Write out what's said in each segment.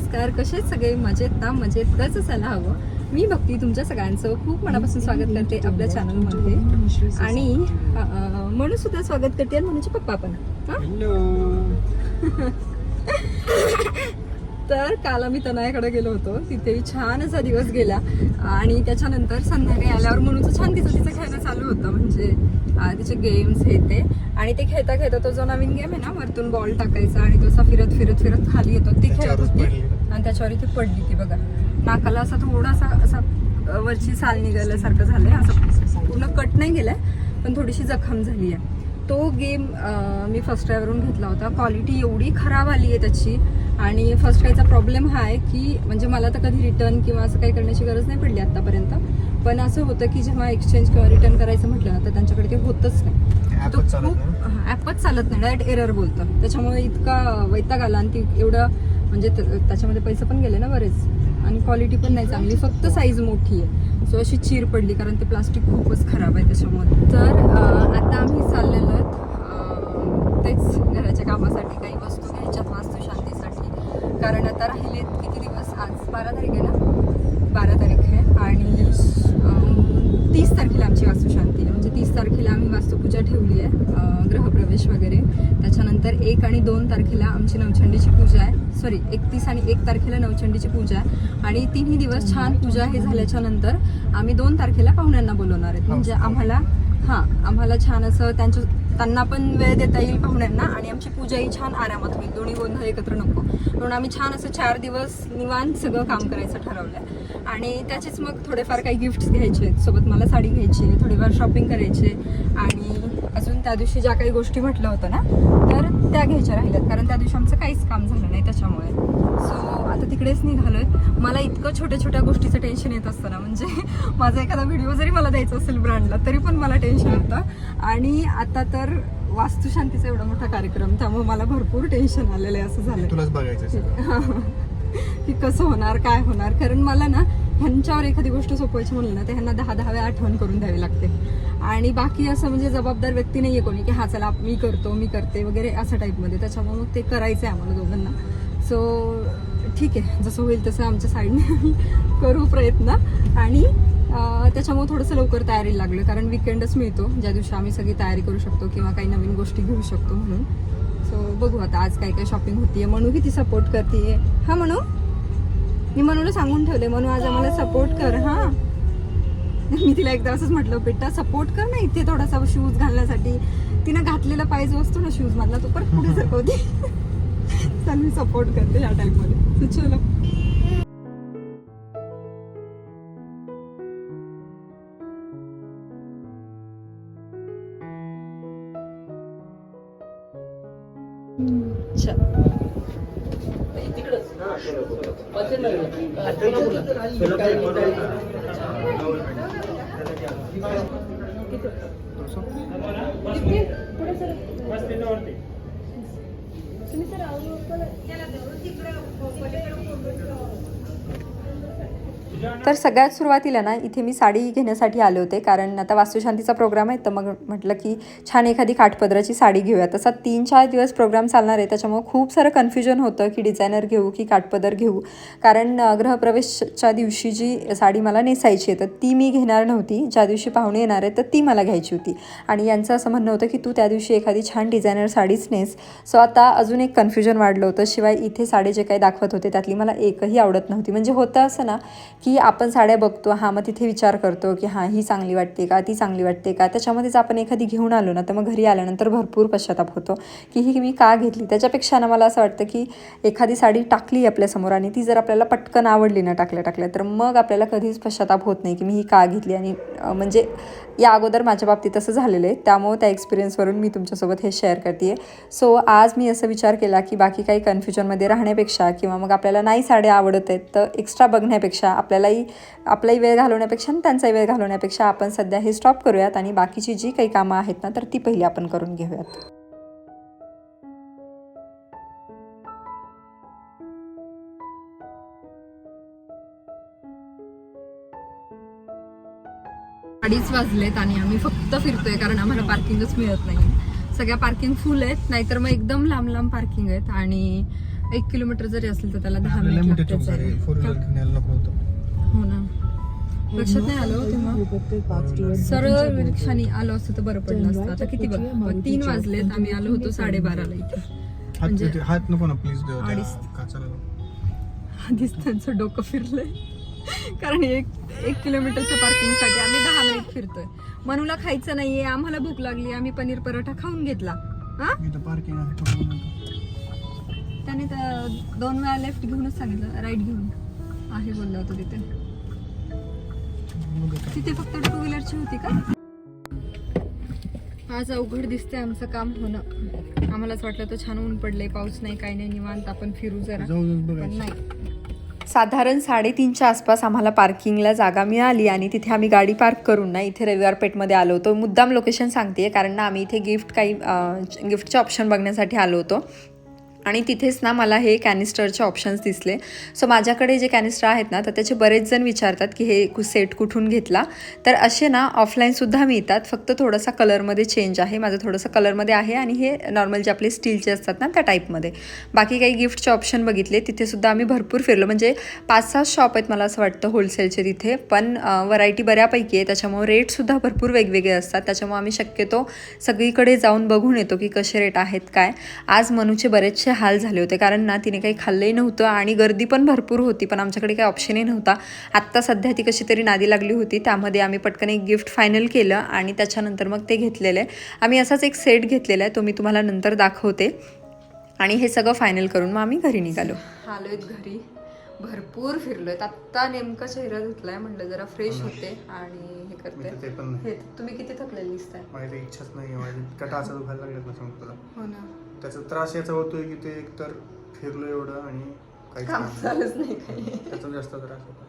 नमस्कार कसे सगळे? मजेत ना? मजेतच असायला हवं? मी भक्ती तुमच्या सगळ्यांचं खूप मनापासून स्वागत करते आपल्या चॅनलमध्ये आणि म्हणून सुद्धा स्वागत करते आणि म्हणूनचे पप्पा पण? तर काल आम्ही तनयाकडे गेलो होतो. तिथे छान असा दिवस गेला. आणि त्याच्यानंतर संध्याकाळी आल्यावर म्हणून छान तिचं तिचं खेळणं चालू होतं. म्हणजे तिचे गेम्स हे ते. आणि ते खेळता खेळता तो जो नवीन गेम आहे ना वरतून बॉल टाकायचा आणि तो असा फिरत फिरत फिरत खाली येतो. ती खेळत होती. आणि त्याच्यावर ती पडली ती बघा. नाकाला असा थोडासा असा वरची साल निघाल्यासारखं झालंय. असं पूर्ण कट नाही गेलाय पण थोडीशी जखम झाली आहे तो गेम मी फर्स्ट ट्रायवरून घेतला होता. क्वालिटी एवढी खराब आली आहे त्याची. आणि फर्स्ट ट्रायचा प्रॉब्लेम हा आहे की म्हणजे मला तर कधी रिटर्न किंवा असं काही करण्याची गरज नाही पडली आतापर्यंत. पण असं होतं की जेव्हा एक्सचेंज किंवा रिटर्न करायचं म्हटलं ना तर त्यांच्याकडे ते होतच नाही. तो खूप ॲपच चालत नाही. डायरेक्ट एरर बोलतं. त्याच्यामुळे इतका वैताग आला. आणि ती एवढं म्हणजे त- त्याच्यामध्ये पैसे पण गेले ना बरेच. आणि क्वालिटी पण नाही चांगली. फक्त साईज मोठी आहे. सो अशी चीर पडली कारण ते प्लास्टिक खूपच खराब आहे त्याच्यामुळे. तर आता आम्ही चाललेलो आहेत तेच घराच्या कामासाठी काही वस्तू घ्यायच्यात वास्तुशांतीसाठी. कारण आता राहिलेत किती दिवस? आज बारा तारीख आहे ना? बारा तारीख आहे आणि तीस तारखेला आमची वास्तुशांती आहे. म्हणजे तीस तारखेला आम्ही वास्तुपूजा ठेवली आहे अं, गृहप्रवेश वगैरे. त्याच्यानंतर एक आणि दोन तारखेला आमची नवचंडीची पूजा आहे. सॉरी एकतीस आणि एक तारखेला नवचंडीची पूजा आहे. आणि तिन्ही दिवस छान पूजा हे झाल्याच्यानंतर आम्ही दोन तारखेला पाहुण्यांना बोलवणार आहेत. म्हणजे आम्हाला हां आम्हाला छान असं त्यांच्या त्यांना पण वेळ देता येईल पाहुण्यांना. आणि आमची पूजाही छान आरामात होईल. दोन्ही गोंधळ एकत्र नको. म्हणून आम्ही छान असं चार दिवस निवांत सगळं काम करायचं ठरवलंय. आणि त्याचेच मग थोडेफार काही गिफ्ट्स घ्यायचे आहेत. सोबत मला साडी घ्यायची आहे थोडीफार शॉपिंग करायची आणि अजून त्या दिवशी ज्या काही गोष्टी म्हटलं होतं ना तर त्या घ्यायच्या राहिल्यात. कारण त्या दिवशी आमचं काहीच काम झालं नाही त्याच्यामुळे. सो आता तिकडेच निघालोय. मला इतकं छोट्या छोट्या गोष्टीचं टेन्शन येत असतं ना. म्हणजे माझा एखादा व्हिडिओ जरी मला द्यायचा असेल ब्रँडला तरी पण मला टेन्शन येतं आणि आता तर वास्तुशांतीचा एवढा मोठा कार्यक्रम त्यामुळे मला भरपूर टेन्शन आलेलं आहे असं झालं तुलाच बघायचं. की कसं होणार काय होणार? कारण मला ना ह्यांच्यावर एखादी गोष्ट सोपवायची म्हणलं ना तर ह्यांना दहा दहा वेळा आठवण करून द्यावी लागते. आणि बाकी असं म्हणजे जबाबदार व्यक्ती नाहीये कोणी की हा चला मी करतो मी करते वगैरे असं टाईपमध्ये. त्याच्यामुळे मग ते करायचं आहे आम्हाला दोघांना. सो ठीक आहे जसं होईल तसं आमच्या साईडने करू प्रयत्न. आणि त्याच्यामुळे थोडंसं लवकर तयारीला लागलं कारण विकेंडच मिळतो. ज्या दिवशी आम्ही सगळी तयारी करू शकतो किंवा काही नवीन गोष्टी घेऊ शकतो म्हणून. सो बघू आता आज काय काय शॉपिंग होतीये. म्हणू किती सपोर्ट करते हा म्हणू मी म्हणूला सांगून ठेवले म्हणून आज आम्हाला सपोर्ट कर हा. मी तिला एकदा असंच म्हटलं बेटा सपोर्ट कर ना इथे थोडासा शूज घालण्यासाठी. तिनं घातलेला पाहिजे असतो ना शूज मधला तो परत पुढे सरकवते. चल मी सपोर्ट करते या टाईपमध्ये चलो. ¿Qué? ¿Por ¿Cuál es el norte? ¿Qué? Norte? ¿Qué? ¿Por eso? ¿Cuál norte? ¿Qué? ¿Cuál es el norte? ¿Qué? ¿Cuál es el norte? ¿Qué? ¿Cuál es el norte? ¿Qué? Norte? ¿Qué? Norte? ¿Qué? Norte? ¿Qué? Norte? ¿Qué? Norte? ¿Qué? Norte? ¿Qué? Norte? ¿Qué? Norte? ¿Qué तर सगळ्यात सुरुवातीला ना इथे मी साडी घेण्यासाठी आले होते. कारण आता वास्तुशांतीचा प्रोग्राम आहे तर मग म्हटलं की छान एखादी काठपदराची साडी घेऊया. तसा तीन चार दिवस प्रोग्राम चालणार आहे त्याच्यामुळे खूप सारं कन्फ्युजन होतं की डिझायनर घेऊ की काठपदर घेऊ. कारण ग्रहप्रवेशच्या दिवशी जी साडी मला नेसायची आहे तर ती मी घेणार नव्हती. ज्या दिवशी पाहुणे येणार आहे तर ती मला घ्यायची होती. आणि यांचं असं म्हणणं होतं की तू त्या दिवशी एखादी छान डिझायनर साडीच नेस. सो आता अजून एक कन्फ्युजन वाढलं होतं. शिवाय इथे साडी जे काही दाखवत होते त्यातली मला एकही आवडत नव्हती. म्हणजे होतं असं ना की की आपण साड्या बघतो हां मग तिथे विचार करतो की हां ही चांगली वाटते का ती चांगली वाटते का? त्याच्यामध्येच आपण एखादी घेऊन आलो ना तर मग घरी आल्यानंतर भरपूर पश्चाताप होतो की ही मी का घेतली? त्याच्यापेक्षा ना मला असं वाटतं की एखादी साडी टाकली आपल्यासमोर आणि ती जर आपल्याला पटकन आवडली ना टाकल्या टाकल्या तर मग आपल्याला कधीच पश्चाताप होत नाही की मी ही का घेतली? आणि म्हणजे या अगोदर माझ्या बाबतीत असं झालेलं आहे. त्यामुळे त्या एक्सपिरियन्सवरून मी तुमच्यासोबत हे शेअर करते सो आज मी असं विचार केला की बाकी काही कन्फ्युजनमध्ये राहण्यापेक्षा किंवा मग आपल्याला नाही साड्या आवडत आहेत तर एक्स्ट्रा बघण्यापेक्षा आपल्यालाही आपलाही वेळ घालवण्यापेक्षा आणि त्यांचाही वेळ घालवण्यापेक्षा आपण सध्या हे स्टॉप करूयात आणि बाकीची जी काही कामं आहेत ना तर ती पहिली आपण करून घेऊयात. अडीच वाजलेत आणि आम्ही फक्त फिरतोय कारण आम्हाला पार्किंगच मिळत नाही सगळ्या पार्किंग फुल आहेत नाहीतर मग एकदम लांब लांब पार्किंग आहेत आणि एक किलोमीटर जरी असेल तर त्याला दहा मिनिट हो ना. लक्षात नाही आलं हो तेव्हा. सरळ रिक्षाने आलो असतं तर बरं पडलं असतं. आता किती बघ तीन वाजलेत. आम्ही आलो होतो साडेबाराला इथे. म्हणजे- हात नको ना प्लीज आधीच त्यांचं डोकं फिरलंय. कारण एक एक किलोमीटरच्या पार्किंगसाठी आम्ही दहा मिनिट फिरतोय. मनूला खायचं नाहीये आम्हाला भूक लागली आम्ही पनीर पराठा खाऊन घेतला. हा. त्याने तर दोन वेळा लेफ्ट घेऊनच सांगितलं राईट घेऊन. आहे बोलला होता तिथे. तिथे फक्त टू व्हीलरची होती का? आज अवघड दिसतंय आमचं काम होणं. आम्हालाच वाटलं तर छान ऊन पडलंय पाऊस नाही काही नाही निवांत आपण फिरू जरा. पण नाही. साधारण साडेतीनच्या आसपास आम्हाला पार्किंगला जागा मिळाली आणि तिथे आम्ही गाडी पार्क करून ना इथे रविवार पेठमध्ये आलो होतो. मुद्दाम लोकेशन सांगते कारण ना आम्ही इथे गिफ्ट काही गिफ्टचे ऑप्शन बघण्यासाठी आलो होतो. आणि तिथेच ना मला हे कॅनिस्टरचे ऑप्शन्स दिसले. सो माझ्याकडे जे कॅनिस्टर आहेत ना तर त्याचे बरेच जण विचारतात की हे कु- सेट कुठून घेतला? तर असे ना ऑफलाईनसुद्धा मिळतात. फक्त थोडासा कलरमध्ये चेंज आहे. माझं थोडंसं कलरमध्ये आहे आणि हे नॉर्मल जे आपले स्टीलचे असतात ना त्या टाईपमध्ये बाकी काही गिफ्टचे ऑप्शन बघितले तिथेसुद्धा आम्ही भरपूर फिरलो. म्हणजे पाच सहा शॉप आहेत मला असं वाटतं होलसेलचे तिथे. पण व्हरायटी बऱ्यापैकी आहे. त्याच्यामुळे रेटसुद्धा भरपूर वेगवेगळे असतात. त्याच्यामुळे आम्ही शक्यतो सगळीकडे जाऊन बघून येतो की कसे रेट आहेत काय. आज मनूचे बरेचसे हाल झाले होते. कारण ना तिने काही खाल्लंही नव्हतं आणि गर्दी पण भरपूर होती पण आमच्याकडे काही ऑप्शनही नव्हता. आत्ता सध्या ती कशी तरी नादी लागली होती त्यामध्ये आम्ही पटकन एक गिफ्ट फायनल केलं आणि त्याच्यानंतर मग ते घेतलेलं आहे. आम्ही असाच एक सेट घेतलेला आहे तो मी तुम्हाला नंतर दाखवते. आणि हे सगळं फायनल करून मग आम्ही घरी निघालो. आलोय घरी. भरपूर फिरलोय आत्ता नेमका चेहरा धुतलाय म्हणलं जरा फ्रेश होते आणि हे करते. हे तुम्ही किती थकलेले दिसताय? माझी इच्छाच नाही हो ना. त्याचा त्रास याचा होतोय की ते एकतर फिरलो एवढं आणि काम. झालंच नाही काही. त्याचा जास्त त्रास होतो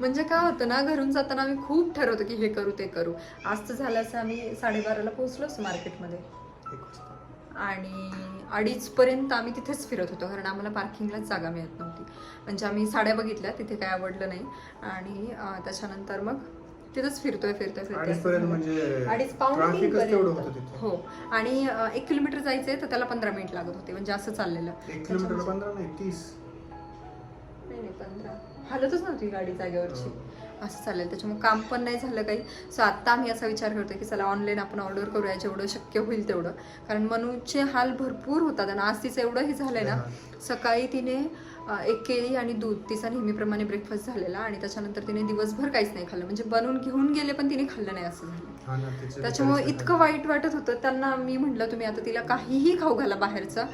म्हणजे काय होतं ना घरून जाताना आम्ही खूप ठरवतो की हे करू ते करू. आज तर झालं असं आम्ही साडेबाराला पोहोचलो असतो मार्केटमध्ये. आणि अडीचपर्यंत आम्ही तिथेच फिरत होतो कारण आम्हाला पार्किंगलाच जागा मिळत नव्हती. म्हणजे आम्ही साड्या बघितल्या तिथे काय आवडलं नाही. आणि त्याच्यानंतर मग तिथंच फिरतोय फिरतोय फिरतोय. अडीच म्हणजे अडीच तिथे. हो. आणि एक किलोमीटर जायचंय तर त्याला पंधरा मिनिट लागत होते म्हणजे असं चाललेलं. एक किलोमीटर पंधरा नाही तीस. नाही नाही पंधरा. हालतच नव्हती गाडी जागेवरची. असं चालेल त्याच्यामुळे काम पण नाही झालं काही. सो आत्ता आम्ही असा विचार करतोय की चला ऑनलाईन आपण ऑर्डर करूया जेवढं शक्य होईल तेवढं. कारण मनूचे हाल भरपूर होतात आणि आज तिचं एवढं हे झालंय ना सकाळी तिने एक केळी आणि दूध तिचा नेहमीप्रमाणे ब्रेकफास्ट झालेला आणि त्याच्यानंतर तिने दिवसभर काहीच नाही खाल्लं. म्हणजे बनवून घेऊन गेले पण तिने खाल्लं नाही असं झालं. त्याच्यामुळे इतकं वाईट वाटत होतं. त्यांना मी म्हटलं तुम्ही आता तिला काहीही खाऊ घाला बाहेरचं.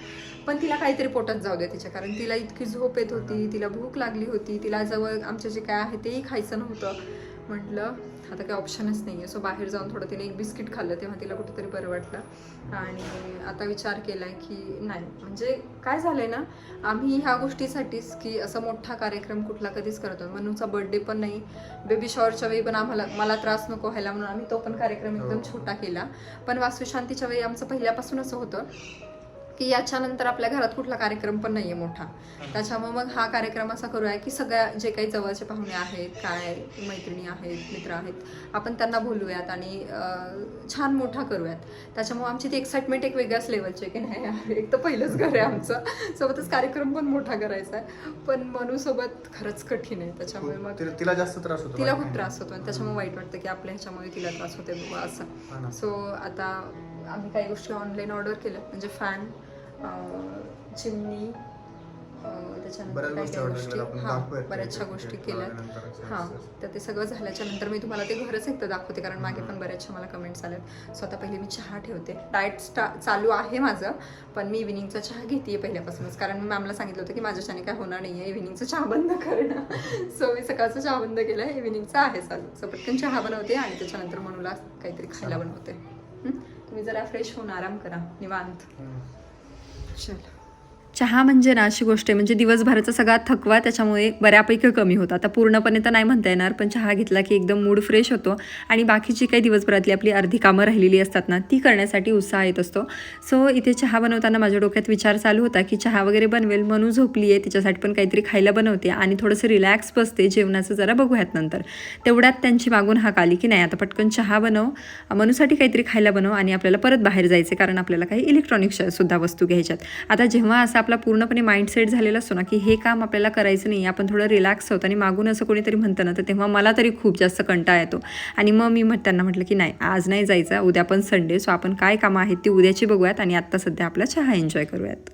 पण तिला काहीतरी पोटात जाऊ द्या तिच्या कारण तिला इतकी झोप येत होती तिला भूक लागली होती तिला जवळ आमच्या जे काय आहे तेही खायचं नव्हतं. म्हटलं आता काही ऑप्शनच नाही आहे सो बाहेर जाऊन थोडं तिने एक बिस्किट खाल्लं तेव्हा तिला कुठेतरी बरं वाटलं. आणि आता विचार केला की नाही म्हणजे काय झालंय ना आम्ही ह्या गोष्टीसाठीच की असं मोठा कार्यक्रम कुठला कधीच करतो मनूचा बर्थडे पण नाही बेबी शॉवरच्या वेळी पण आम्हाला मला त्रास नको व्हायला म्हणून आम्ही तो पण कार्यक्रम एकदम हो. छोटा केला. पण वास्तुशांतीच्या वेळी आमचं पहिल्यापासून असं होतं की याच्यानंतर आपल्या घरात कुठला कार्यक्रम पण नाहीये मोठा. त्याच्यामुळे मग हा कार्यक्रम असा करूया की सगळ्या जे काही जवळचे पाहुणे आहेत काय मैत्रिणी आहेत मित्र आहेत आपण त्यांना बोलूयात आणि छान मोठा करूयात. त्याच्यामुळे आमची ती एक्साइटमेंट एक वेगळ्याच लेवलची की नाही एक तर पहिलंच घर आहे आमचं. सोबतच कार्यक्रम पण मोठा करायचा आहे. पण मनूसोबत खरंच कठीण आहे. त्याच्यामुळे मग तिला- जास्त त्रास होतो तिला खूप त्रास होतो आणि त्याच्यामुळे वाईट वाटतं की आपल्या ह्याच्यामुळे तिला त्रास होते बाबा असं. सो आता आम्ही काही गोष्टी ऑनलाईन ऑर्डर केल्या. म्हणजे फॅन चिमणी त्याच्यानंतर हा बऱ्याचशा गोष्टी ते केल्या कळल्यानंतर असं- हां तर ते सगळं झाल्याच्यानंतर मी तुम्हाला ते घरच एकदा दाखवते कारण मागे पण बऱ्याचशा मला कमेंट्स आल्यात. सो आता पहिले मी चहा ठेवते. डाएट स्टा चालू आहे माझं पण मी इव्हिनिंगचा चहा घेते पहिल्यापासूनच. कारण मी मॅमला सांगितलं होतं की माझ्याच्याने काय होणार नाही आहे इव्हिनिंगचा चहा बंद करणं. सो मी सकाळचा चहा बंद केला आहे इव्हिनिंगचा आहे चालू. सो पटकन चहा बनवते आणि त्याच्यानंतर मनूला काहीतरी खायला बनवते? तुम्ही जरा फ्रेश होऊन आराम करा निवांत. Şöyle. चहा म्हणजे ना अशी गोष्ट आहे म्हणजे दिवसभराचा सगळा थकवा त्याच्यामुळे बऱ्यापैकी कमी होतो. आता पूर्णपणे तर नाही म्हणता येणार पण चहा घेतला की एकदम मूड फ्रेश होतो आणि बाकीची काही दिवसभरातली आपली अर्धी कामं राहिलेली असतात ना ती करण्यासाठी उत्साह येत असतो. सो इथे चहा बनवताना माझ्या डोक्यात विचार चालू होता की चहा वगैरे बनवेल म्हणून झोपली आहे तिच्यासाठी पण काहीतरी खायला बनवते आणि थोडंसं रिलॅक्स बसते जेवणाचं जरा बघूयात नंतर. तेवढ्यात त्यांची मागून हाक आली की नाही आता पटकन चहा बनव मनूसाठी काहीतरी खायला बनव आणि आपल्याला परत बाहेर जायचं कारण आपल्याला काही इलेक्ट्रॉनिक्स सुद्धा वस्तू घ्यायच्यात. आता जेव्हा असा आपला पूर्णपणे माइंडसेट झालेला असतो ना की हे काम आपल्याला करायचं नाही आपण थोडं रिलॅक्स होतं आणि मागून असं कोणीतरी म्हणतं ना तर तेव्हा मला तरी खूप जास्त कंटाळा येतो. आणि मग मी मग त्यांना म्हटलं की नाही आज नाही जायचं उद्या पण संडे सो आपण काय कामं आहेत ती उद्याची बघूयात आणि आत्ता सध्या आपला चहा एन्जॉय करूयात.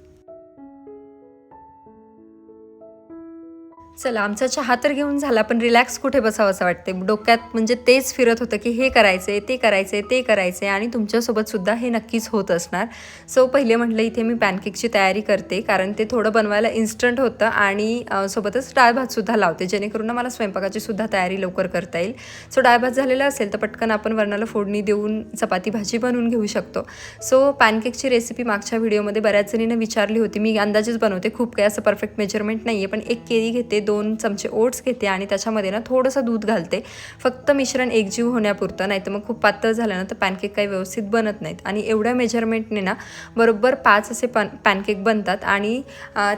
चला आमचा चहा तर घेऊन झाला पण रिलॅक्स कुठे बसावं असं वाटते डोक्यात म्हणजे तेच फिरत होतं की हे करायचं ते करायचं ते करायचं आणि तुमच्यासोबतसुद्धा हे नक्कीच होत असणार. सो पहिले म्हटलं इथे मी पॅनकेकची तयारी करते कारण ते थोडं बनवायला इन्स्टंट होतं आणि सोबतच डाळ भातसुद्धा लावते जेणेकरून मला स्वयंपाकाची सुद्धा तयारी लवकर करता येईल. सो डाळ भात झालेला असेल तर पटकन आपण वरणाला फोडणी देऊन चपाती भाजी बनवून घेऊ शकतो. सो पॅनकेकची रेसिपी मागच्या व्हिडिओमध्ये बऱ्याच जणींना विचारली होती. मी अंदाजेच बनवते खूप काही असं परफेक्ट मेजरमेंट नाही आहे पण एक केळी घेते दोन चमचे ओट्स घेते आणि त्याच्यामध्ये ना थोडंसं दूध घालते. फक्त मिश्रण एकजीव होण्यापुरतं नाही तर मग खूप पातळ झालं ना तर पॅनकेक काही व्यवस्थित बनत नाहीत. आणि एवढ्या मेजरमेंटने ना बरोबर पाच असे पॅन पॅनकेक बनतात आणि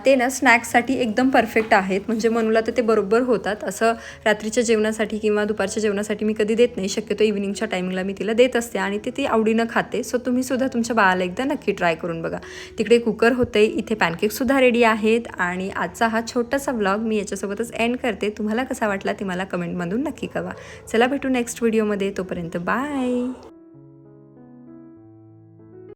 ते ना स्नॅक्ससाठी एकदम परफेक्ट आहेत. म्हणजे मनूला तर ते बरोबर होतात. असं रात्रीच्या जेवणासाठी किंवा दुपारच्या जेवणासाठी मी कधी देत नाही. शक्यतो इव्हिनिंगच्या टायमिंगला मी तिला देत असते आणि ते ती आवडीनं खाते. सो तुम्ही सुद्धा तुमच्या बाळाला एकदा नक्की ट्राय करून बघा. तिकडे कुकर होते इथे पॅनकेकसुद्धा रेडी आहेत. आणि आजचा हा छोटासा व्लॉग मी याच्या व्हिडिओसोबतच एंड करते. तुम्हाला कसा वाटला ते मला कमेंटमधून नक्की कळवा. चला भेटू नेक्स्ट व्हिडिओमध्ये तोपर्यंत बाय